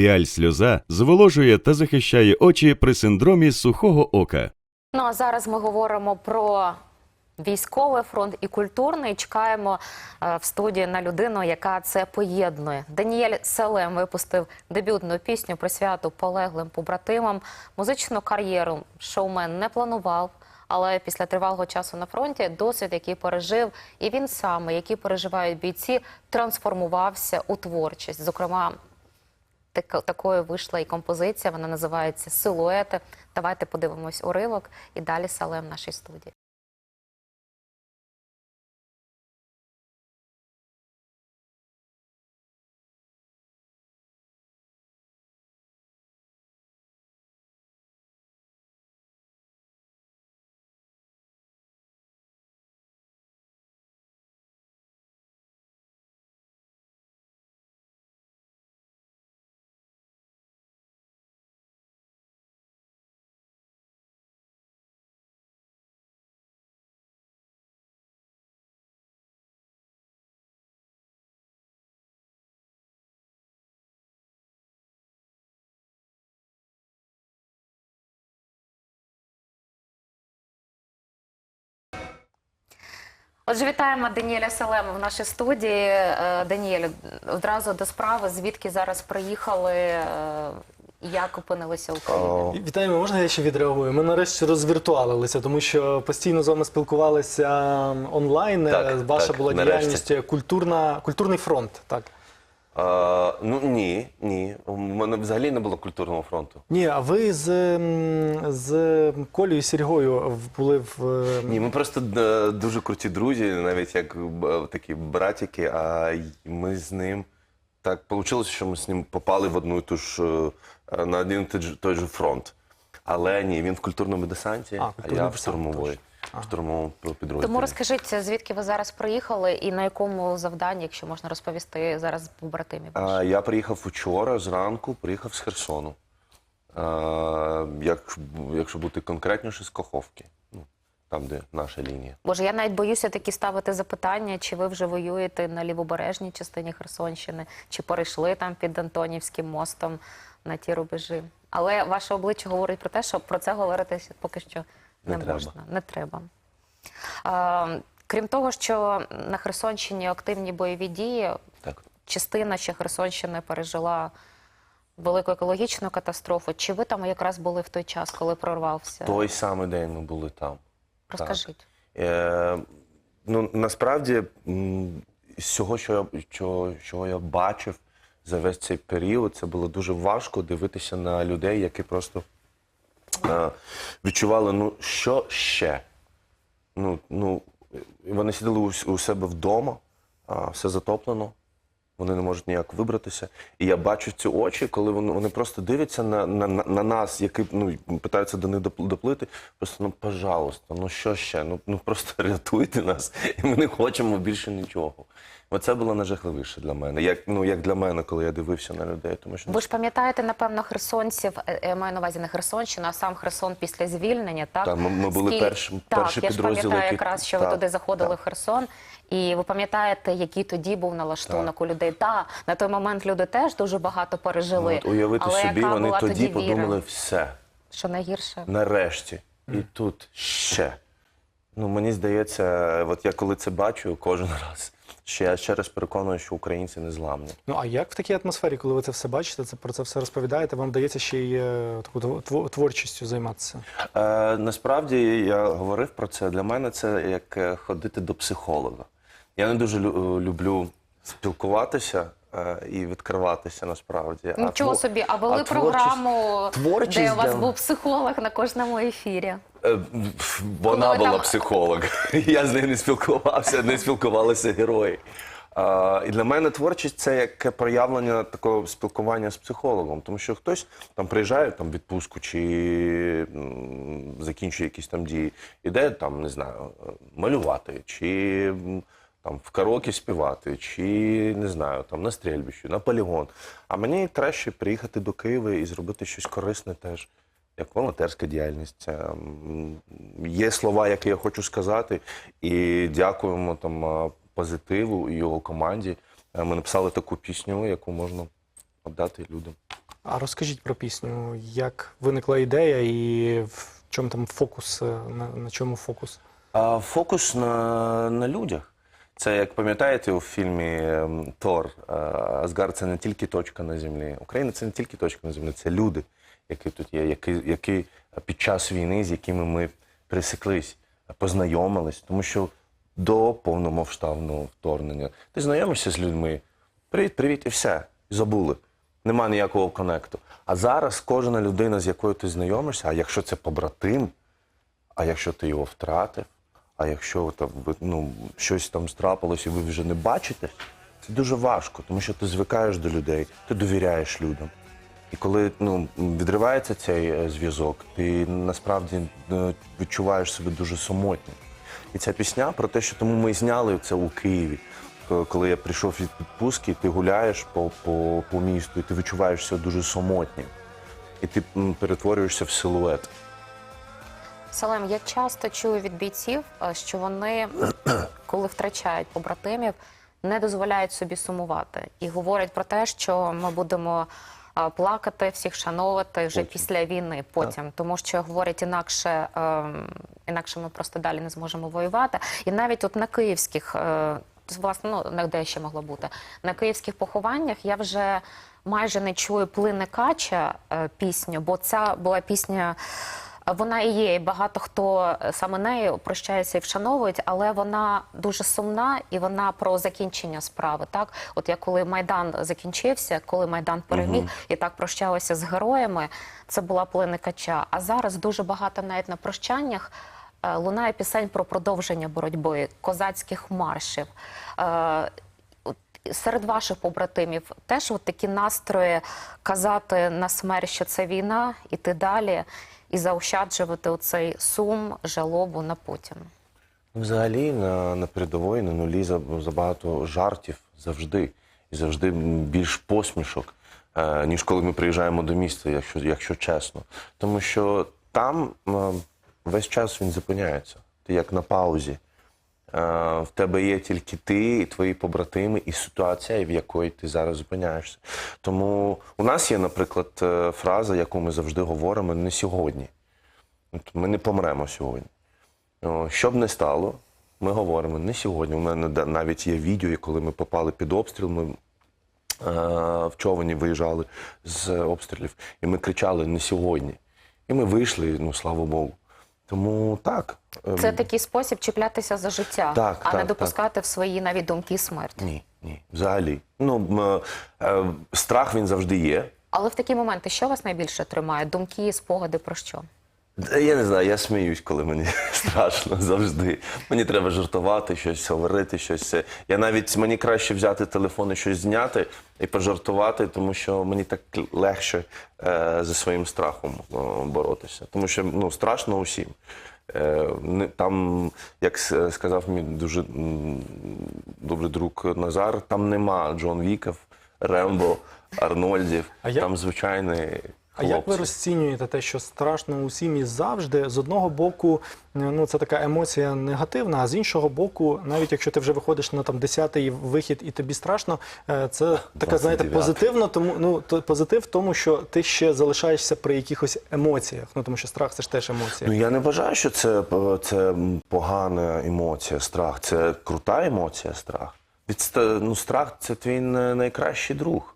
Піаль сльоза зволожує та захищає очі при синдромі сухого ока. Ну а зараз ми говоримо про військовий фронт і культурний. Чекаємо е, в студії на людину, яка це поєднує. Даніель Селем випустив дебютну пісню про свято полеглим побратимам. Музичну кар'єру шоумен не планував. Але після тривалого часу на фронті досвід, який пережив, і він саме, який переживають бійці, трансформувався у творчість. Зокрема, такою вийшла і композиція. Вона називається Силуети. Давайте подивимось уривок і далі салем в нашій студії. Отже, вітаємо Даніеля Селема в нашій студії. Е, Даніель, одразу до справи, звідки зараз приїхали, е, як опинилися в Україні? Вітаємо, можна я ще відреагую? Ми нарешті розвіртуалилися, тому що постійно з вами спілкувалися онлайн. Так, Е, Ваша так, була нарешті. діяльність культурна, культурний фронт. Так Ну ні, ні. У мене взагалі не було культурного фронту. ні, а ви з, м, з Колею Сіргою в- були в е, Ні, ми просто е, дуже круті друзі, навіть як е, такі братики. А й ми з ним так вийшло, що ми з ним попали в одну і ту ж е, на один і той же- той же фронт. Але ні, він в культурному десанті, А, а, культурний я в десант, штурмовому підрозділі. Тому розкажіть, звідки ви зараз приїхали і на якому завданні, якщо можна розповісти зараз побратимів? А, я приїхав вчора зранку, приїхав з Херсону. А, як, якщо бути конкретніше, з Каховки. Ну, там, де наша лінія. Боже, я навіть боюся такі ставити запитання, чи ви вже воюєте на лівобережній частині Херсонщини, чи перейшли там під Антонівським мостом на ті рубежі. Але ваше обличчя говорить про те, що про це говорити поки що не, Не треба. можна. Не треба. А, крім того, що на Херсонщині активні бойові дії, Так. частина ще Херсонщини пережила велику екологічну катастрофу. Чи ви там якраз були в той час, коли прорвався? Той самий день ми були там. Розкажіть. Е, ну, насправді, з цього, що я, що, що я бачив за весь цей період, це було дуже важко дивитися на людей, які просто відчували, ну, що ще? Ну, ну, вони сиділи у, у себе вдома, а, все затоплено, вони не можуть ніяк вибратися. І я бачу ці очі, коли вони, вони просто дивляться на, на- на нас, які ну, питаються до них доплити. Просто ну, пожалуйста, ну що ще? Ну, ну просто рятуйте нас, і ми не хочемо більше нічого. Оце було найжахливіше для мене. Як, ну, як для мене, коли я дивився на людей. Тому що Ви ж пам'ятаєте, напевно, херсонців, е, я маю на увазі не Херсонщину, а сам Херсон після звільнення, так? Так, ми- ми були Скіль- першим- так, перший я ж підрозділ, пам'ятаю який- якраз, що ви туди заходили так. в Херсон, і ви пам'ятаєте, який тоді був налаштунок у людей. Та, на той момент люди теж дуже багато пережили. Ну, от уявити але собі, яка вони була тоді віра? подумали все. Що найгірше? Нарешті. І тут ще. Ну, мені здається, от я коли це бачу кожен раз, що я ще раз переконую, що українці не зламні. ну а як в такій атмосфері, коли ви це все бачите, це про це все розповідаєте? Вам вдається ще й е, таку тво- творчістю займатися? Е, насправді я говорив про це. Для мене це як е, ходити до психолога. Я не дуже люблю спілкуватися е, і відкриватися насправді. А Нічого собі, а вели програму, творчість де у вас був психолог на кожному ефірі. Е, Вона була там- психолог. Я з нею не спілкувався, не спілкувалися герої. І для мене творчість це як проявлення такого спілкування з психологом. Тому що хтось там приїжджає там відпустку чи м, закінчує якісь там дії, іде там, не знаю, малювати, чи там в караоке співати, чи не знаю, там на стрільбищі, на полігон. А мені краще приїхати до Києва і зробити щось корисне теж як волонтерська діяльність. Це, Є слова, які я хочу сказати, і дякуємо там позитиву і його команді. Е, Ми написали таку пісню, яку можна віддати людям. А розкажіть про пісню, як виникла ідея і в чому там фокус, е, на, на чому фокус? А фокус на, на людях. Це як пам'ятаєте у фільмі ем, Тор е, Асгард це не тільки точка на землі. Україна це не тільки точка на землі, це люди, які тут є, які, які під час війни, з якими ми пересеклись, познайомились. Тому що до повномасштабного вторгнення ти знайомишся з людьми. Привіт, привіт, і все. Забули. Нема ніякого конекту. А зараз кожна людина, з якою ти знайомишся, а якщо це побратим, а якщо ти його втратив, а якщо там, ну, щось там страпилось і ви вже не бачите, це дуже важко, тому що ти звикаєш до людей, ти довіряєш людям. І коли ну, відривається цей е, зв'язок, ти насправді е, відчуваєш себе дуже самотнім. І ця пісня про те, що тому ми зняли це у Києві. Коли я прийшов від відпустки, ти гуляєш по, по, по місту, і ти відчуваєш себе дуже самотнім. І ти перетворюєшся в силует. Салем, я часто чую від бійців, е, що вони, коли втрачають побратимів, не дозволяють собі сумувати і говорять про те, що ми будемо е, плакати, всіх шановувати вже Потім. після війни, потім, тому що говорять інакше, ем, інакше ми просто далі не зможемо воювати. І навіть от на київських, е, власне, ну де ще могло бути, на київських похованнях я вже майже не чую плине кача е, пісню, бо ця була пісня. Вона і є, і багато хто саме нею прощається і вшановують, але вона дуже сумна і вона про закінчення справи. Так, от я коли майдан закінчився, коли майдан переміг і так прощалися з героями, це була плини кача. А зараз дуже багато навіть на прощаннях. е, Лунає пісень про продовження боротьби, козацьких маршів. Е, Серед ваших побратимів теж от такі настрої казати на смерть, що це війна, іти далі і заощаджувати оцей сум, жалобу на потім. Взагалі на, на передовій на нулі забагато жартів завжди. І завжди більш посмішок, е, ніж коли ми приїжджаємо до міста, якщо, якщо чесно. Тому що там весь час він зупиняється. Ти як на паузі. Е, в тебе є тільки ти, і твої побратими, і ситуація, в якої ти зараз зупиняєшся. Тому у нас є, наприклад, е, фраза, яку ми завжди говоримо: не сьогодні. Ми не помремо сьогодні. Що б не стало, ми говоримо не сьогодні. У мене навіть є відео, коли ми попали під обстріл. Ми е, в човені виїжджали з обстрілів, і ми кричали не сьогодні. І ми вийшли, ну слава Богу. Тому так. ем, Це такий спосіб чіплятися за життя, Так, а не так, допускати в свої навіть думки смерть. Ні, ні, взагалі. Ну, е, страх він завжди є. Але в такі моменти, що вас найбільше тримає? Думки, спогади про що? Я не знаю, я сміюсь, коли мені страшно завжди. Мені треба жартувати, щось говорити, щось. Я навіть мені краще взяти телефон і щось зняти і пожартувати, тому що мені так легше е, зі своїм страхом е, боротися. Тому що ну, страшно усім. Е, не- там, як сказав мій дуже добрий друг Назар, там нема Джон Віків, Рембо, Арнольдів. А як- там звичайний. А як ви розцінюєте те, що страшно усім і завжди? З одного боку, е, ну це така емоція негативна, а з іншого боку, навіть якщо ти вже виходиш на там 10-й вихід і тобі страшно, е, це така, знаєте, 29-й. позитивно, тому ну то позитив в тому, що ти ще залишаєшся при якихось емоціях. Ну тому що страх це ж теж емоція. Ну я не вважаю, що це, е, це погана емоція, страх. Це крута емоція, страх. Від ну, страх це твій най- найкращий друг.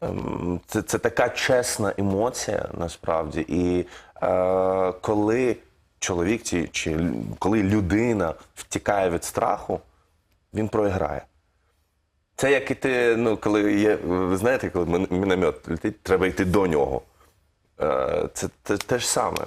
Ем, Це, це така чесна емоція насправді. І е, коли чоловік чи, чи коли людина втікає від страху, він програє. Це як іти, ну, коли є, ви знаєте, коли міномет летить, треба йти до нього. Е, Це те, те ж саме.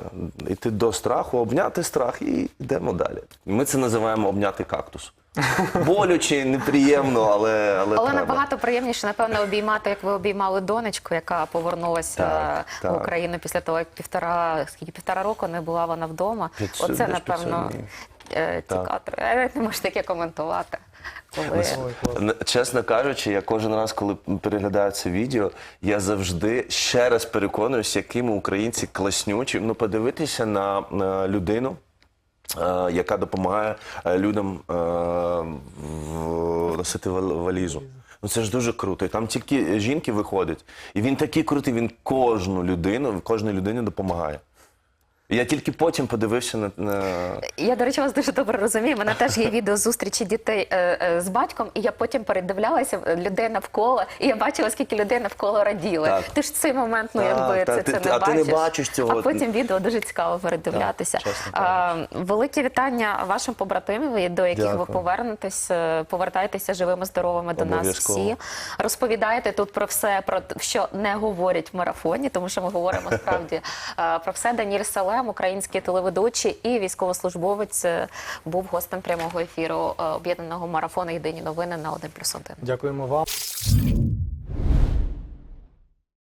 Йти до страху, обняти страх і йдемо далі. Ми це називаємо обняти кактус. Болюче, неприємно, але, але, Але набагато приємніше, напевно, обіймати, як ви обіймали донечку, яка повернулася Так, в так. Україну після того, як півтора скільки півтора року не була вона вдома. П'ятсот- Оце, напевно, 500 днів. е, ці Так. кадри. Я навіть не можу таке коментувати. Коли... Чесно кажучи, я кожен раз, коли переглядаю це відео, я завжди ще раз переконуюсь, якими українці класнючі. Ну, подивитися на, на людину, е, яка допомагає е, людям е, носити валізу. Ну це ж дуже круто. І там тільки жінки виходять. І він такий крутий, він кожну людину, кожній людині допомагає. Я тільки потім подивився на. на... Я, до речі, вас дуже добре розумію. У мене теж є відео зустрічі дітей е, е, з батьком, і я потім передивлялася е, людей навколо, і я бачила, скільки людей навколо раділи. Так. Ти ж цей момент, ну якби це, ти- це ти- не а ти не бачиш цього. А потім відео дуже цікаво передивлятися. Так, чесно велике вітання вашим побратимам, до яких ви Дякую. повернетесь. е, Повертайтеся живими, здоровими до нас всі. Розповідайте тут про все, про що не говорять в марафоні, тому що ми говоримо справді е, про все. Даніль Салем, український телеведучі і військовослужбовець, е, був гостем прямого ефіру е, об'єднаного марафону Єдині новини на 1+,1. Дякуємо вам.